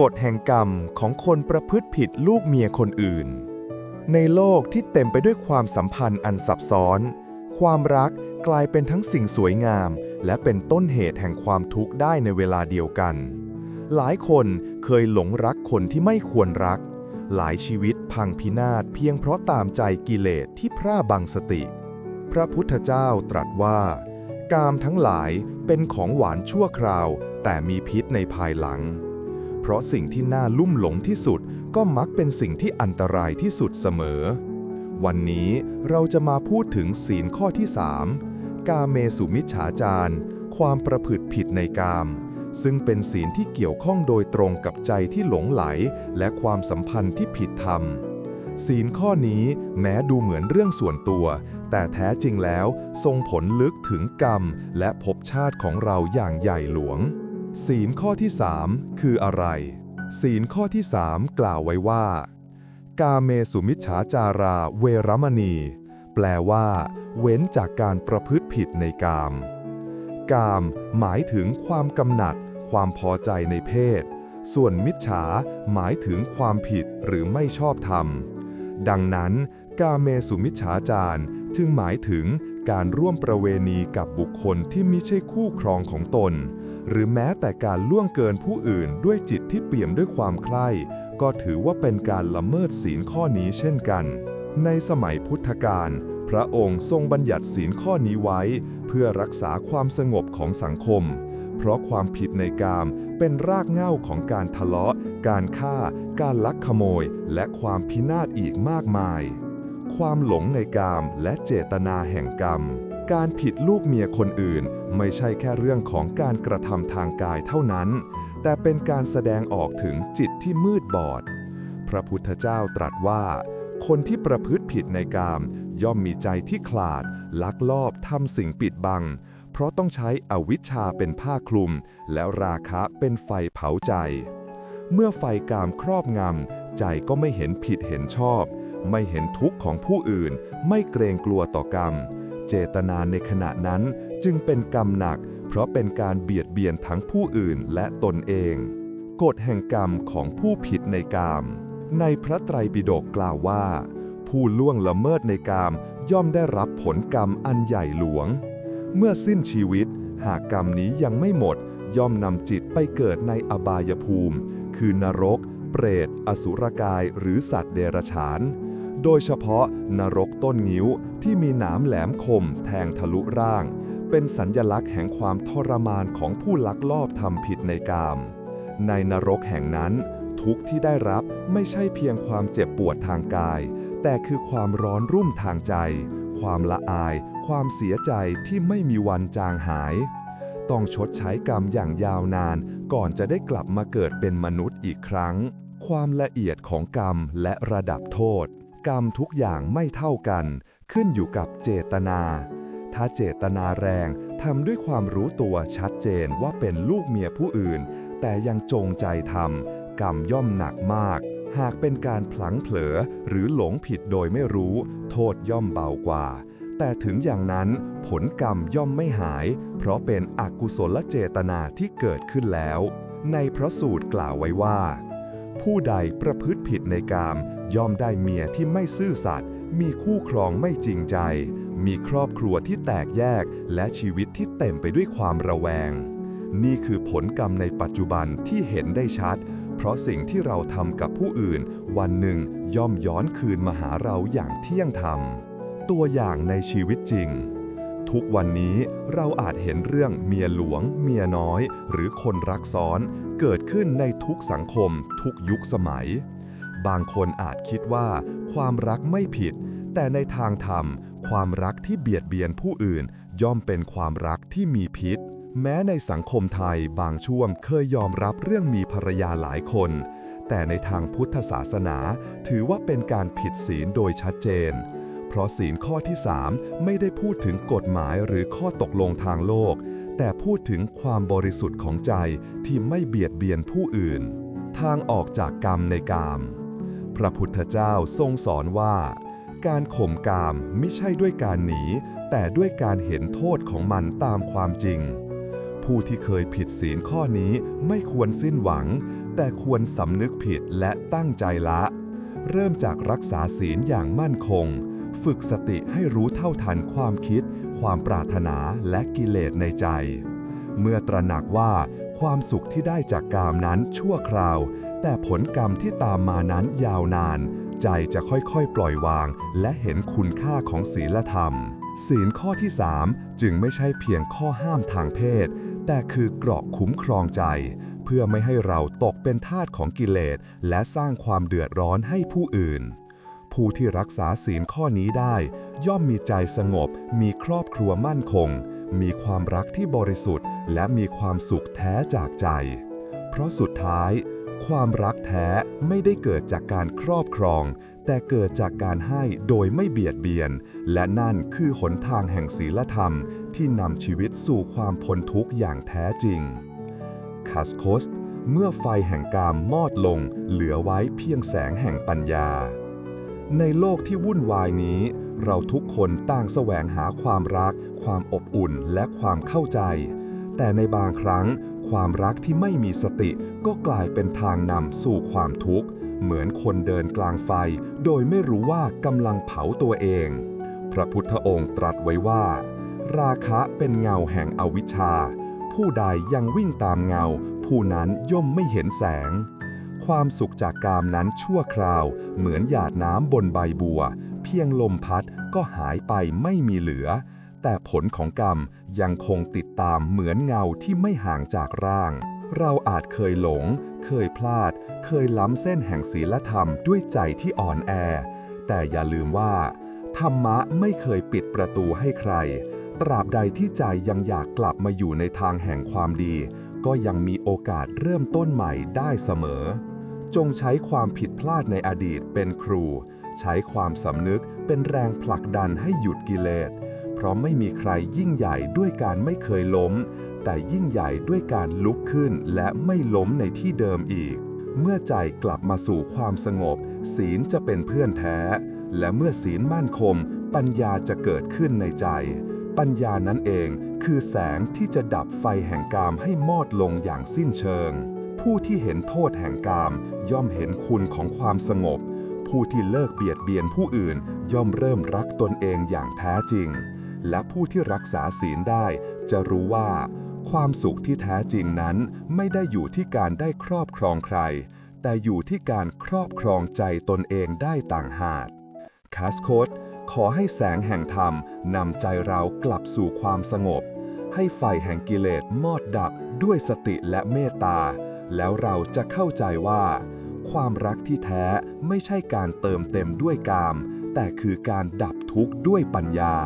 กฎแห่งกรรมของคนประพฤติผิดลูกเมียคนอื่น ในโลกที่เต็มไปด้วยความสัมพันธ์อันซับซ้อน ความรักกลายเป็นทั้งสิ่งสวยงาม และเป็นต้นเหตุแห่งความทุกข์ได้ในเวลาเดียวกัน หลายคนเคยหลงรักคนที่ไม่ควรรัก หลายชีวิตพังพินาศเพียงเพราะตามใจกิเลสที่พร่าบังสติ พระพุทธเจ้าตรัสว่า กามทั้งหลายเป็นของหวานชั่วคราว แต่มีพิษในภายหลัง เพราะสิ่งที่น่าลุ่มหลงที่สุด ก็มักเป็นสิ่งที่อันตรายที่สุดเสมอ วันนี้เราจะมาพูดถึงศีลข้อที่ 3 กาเมสุมิจฉาจาร ความประพฤติผิดในกาม ซึ่งเป็นศีลที่เกี่ยวข้องโดยตรงกับใจที่หลงไหล และความสัมพันธ์ที่ผิดธรรมศีลข้อนี้แม้ดูเหมือนเรื่องส่วนตัว แต่แท้จริงแล้วทรงผลลึกถึงกรรม และภพชาติของเราอย่างใหญ่หลวง ศีลข้อที่ 3 คืออะไร ศีลข้อที่ 3 กล่าวไว้ว่า กาเมสุมิจฉาจาราเวรมณี แปลว่า เว้นจากการประพฤติผิดในกาม กาม หมายถึงความกำหนัด ความพอใจในเพศ ส่วนมิจฉาหมายถึงความผิดหรือไม่ชอบธรรม ดังนั้น กาเมสุมิจฉาจารจึงหมายถึง การร่วมประเวณีกับบุคคลที่มิใช่คู่ครองของตน หรือแม้แต่การล่วงเกินผู้อื่นด้วยจิตที่เปี่ยมด้วยความใคร่ก็ถือว่าเป็นการละเมิดศีลข้อนี้เช่นกัน ในสมัยพุทธกาลพระองค์ทรงบัญญัติศีลข้อนี้ไว้ เพื่อรักษาความสงบของสังคม เพราะความผิดในกามเป็นรากเหง้าของการทะเลาะ การฆ่า การลักขโมย และความพินาศอีกมากมาย ความหลงในกามและเจตนาแห่งกรรม การผิดลูกเมียคนอื่น ไม่ใช่แค่เรื่องของการกระทำทางกายเท่านั้น แต่เป็นการแสดงออกถึงจิตที่มืดบอด พระพุทธเจ้าตรัสว่า คนที่ประพฤติผิดในกาม ย่อมมีใจที่ขลาด ลักลอบทำสิ่งปิดบัง เพราะต้องใช้อวิชชาเป็นผ้าคลุม แล้วราคะเป็นไฟเผาใจ เมื่อไฟกามครอบงำใจก็ไม่เห็นผิดเห็นชอบ ไม่เห็นทุกข์ของผู้อื่น ไม่เกรงกลัวต่อกรรม เจตนาในขณะนั้นจึงเป็นกรรมหนัก เพราะเป็นการเบียดเบียนทั้งผู้อื่นและตนเอง กฎแห่งกรรมของผู้ผิดในกามในพระไตรปิฎกกล่าวว่า ผู้ล่วงละเมิดในกามย่อมได้รับผลกรรมอันใหญ่หลวง เมื่อสิ้นชีวิต หากกรรมนี้ยังไม่หมด ย่อมนำจิตไปเกิดในอบายภูมิ คือนรก เปรต อสุรกาย หรือสัตว์เดรัจฉาน โดยเฉพาะนรกต้นงิ้วที่มีหนามแหลมคมแทงทะลุร่าง เป็นสัญญลักษณ์แห่งความทรมานของผู้ลักลอบทำผิดในกาม ในนรกแห่งนั้น ทุกที่ได้รับไม่ใช่เพียงความเจ็บปวดทางกาย แต่คือความร้อนรุ่มทางใจ ความละอาย ความเสียใจที่ไม่มีวันจางหายต้องชดใช้กรรมอย่างยาวนานก่อนจะได้กลับมาเกิดเป็นมนุษย์อีกครั้ง ความละเอียดของกรรมและระดับโทษ กรรมทุกอย่างไม่เท่ากัน ขึ้นอยู่กับเจตนา ถ้าเจตนาแรงทำด้วยความรู้ตัวชัดเจนว่าเป็นลูกเมียผู้อื่น แต่ยังจงใจทำกรรมย่อมหนักมาก หากเป็นการพลังเผลอหรือหลงผิดโดยไม่รู้ โทษย่อมเบากว่า แต่ถึงอย่างนั้นผลกรรมย่อมไม่หาย เพราะเป็นอกุศลเจตนาที่เกิดขึ้นแล้ว ในพระสูตรกล่าวไว้ว่า ผู้ใดประพฤติผิดในกาม ย่อมได้เมียที่ไม่ซื่อสัตย์มีคู่ครองไม่จริงใจ มีครอบครัวที่แตกแยก และชีวิตที่เต็มไปด้วยความระแวง นี่คือผลกรรมในปัจจุบันที่เห็นได้ชัด เพราะสิ่งที่เราทำกับผู้อื่น วันหนึ่งย่อมย้อนคืนมาหาเราอย่างเที่ยงธรรม ตัวอย่างในชีวิตจริง ทุกวันนี้เราอาจเห็นเรื่องเมียหลวง เมียน้อย หรือคนรักซ้อน เกิดขึ้นในทุกสังคม ทุกยุคสมัย บางคนอาจคิดว่า ความรักไม่ผิด แต่ในทางธรรม ความรักที่เบียดเบียนผู้อื่น ย่อมเป็นความรักที่มีพิษ แม้ในสังคมไทยบางช่วงเคยยอมรับเรื่องมีภรรยาหลายคน แต่ในทางพุทธศาสนา ถือว่าเป็นการผิดศีลโดยชัดเจน เพราะศีลข้อที่ 3 ไม่ได้พูดถึงกฎหมายหรือข้อตกลงทางโลก แต่พูดถึงความบริสุทธิ์ของใจที่ไม่เบียดเบียนผู้อื่น ทางออกจากกรรมในกาม พระพุทธเจ้าทรงสอนว่า การข่มกามไม่ใช่ด้วยการหนี แต่ด้วยการเห็นโทษของมันตามความจริง ผู้ที่เคยผิดศีลข้อนี้ไม่ควรสิ้นหวัง แต่ควรสำนึกผิดและตั้งใจละ เริ่มจากรักษาศีลอย่างมั่นคง ฝึกสติให้รู้เท่าทันความคิด ความปรารถนาและกิเลสในใจ เมื่อตระหนักว่าความสุขที่ได้จากกามนั้นชั่วคราว แต่ผลกรรมที่ตามมานั้นยาวนาน ใจจะค่อยๆ ปล่อยวาง และเห็นคุณค่าของศีลธรรม ศีลข้อที่ 3 จึงไม่ใช่เพียงข้อห้ามทางเพศ แต่คือเกราะคุ้มครองใจ เพื่อไม่ให้เราตกเป็นทาสของกิเลสและสร้างความเดือดร้อนให้ผู้อื่น ผู้ที่รักษาศีลข้อนี้ได้ ย่อมมีใจสงบ มีครอบครัวมั่นคง มีความรักที่บริสุทธิ์ และมีความสุขแท้จากใจ เพราะสุดท้าย ความรักแท้ไม่ได้เกิดจากการครอบครอง แต่เกิดจากการให้โดยไม่เบียดเบียน และนั่นคือหนทางแห่งศีลธรรม ที่นำชีวิตสู่ความพ้นทุกข์อย่างแท้จริงคาสโคสเมื่อไฟแห่งกามมอดลง เหลือไว้เพียงแสงแห่งปัญญา ในโลกที่วุ่นวายนี้ เราทุกคนต่างแสวงหาความรัก ความอบอุ่นและความเข้าใจ แต่ในบางครั้ง ความรักที่ไม่มีสติก็กลายเป็นทางนำสู่ความทุกข์ เหมือนคนเดินกลางไฟ โดยไม่รู้ว่ากำลังเผาตัวเอง พระพุทธองค์ตรัสไว้ว่า ราคะเป็นเงาแห่งอวิชชา ผู้ใดยังวิ่งตามเงา ผู้นั้นย่อมไม่เห็นแสง ความสุขจากกามนั้นชั่วคราว เหมือนหยาดน้ำบนใบบัว เพียงลมพัดก็หายไปไม่มีเหลือ แต่ผลของกรรมยังคงติดตามเหมือนเงาที่ไม่ห่างจากร่าง เราอาจเคยหลง เคยพลาด เคยล้ำเส้นแห่งศีลธรรมด้วยใจที่อ่อนแอ แต่อย่าลืมว่า ธรรมะไม่เคยปิดประตูให้ใคร ตราบใดที่ใจยังอยากกลับมาอยู่ในทางแห่งความดี ก็ยังมีโอกาสเริ่มต้นใหม่ได้เสมอ จงใช้ความผิดพลาดในอดีตเป็นครู ใช้ความสำนึกเป็นแรงผลักดันให้หยุดกิเลส เพราะไม่มีใครยิ่งใหญ่ด้วยการไม่เคยล้ม แต่ยิ่งใหญ่ด้วยการลุกขึ้นและไม่ล้มในที่เดิมอีก เมื่อใจกลับมาสู่ความสงบ ศีลจะเป็นเพื่อนแท้ และเมื่อศีลมั่นคงปัญญาจะเกิดขึ้นในใจ ปัญญานั้นเองคือแสงที่จะดับไฟแห่งกามให้มอดลงอย่างสิ้นเชิง ผู้ที่เห็นโทษแห่งกาม ย่อมเห็นคุณของความสงบ ผู้ที่เลิกเบียดเบียนผู้อื่น ย่อมเริ่มรักตนเองอย่างแท้จริง และผู้ที่รักษาศีลได้ จะรู้ว่า ความสุขที่แท้จริงนั้นไม่ได้อยู่ที่การได้ครอบครองใคร แต่อยู่ที่การครอบครองใจตนเองได้ต่างหากคาสโคดขอให้แสงแห่งธรรมนำใจเรากลับสู่ความสงบ ให้ไฟแห่งกิเลสมอดดับด้วยสติและเมตตา แล้วเราจะเข้าใจว่า ความรักที่แท้ไม่ใช่การเติมเต็มด้วยกาม แต่คือการดับทุกข์ด้วยปัญญา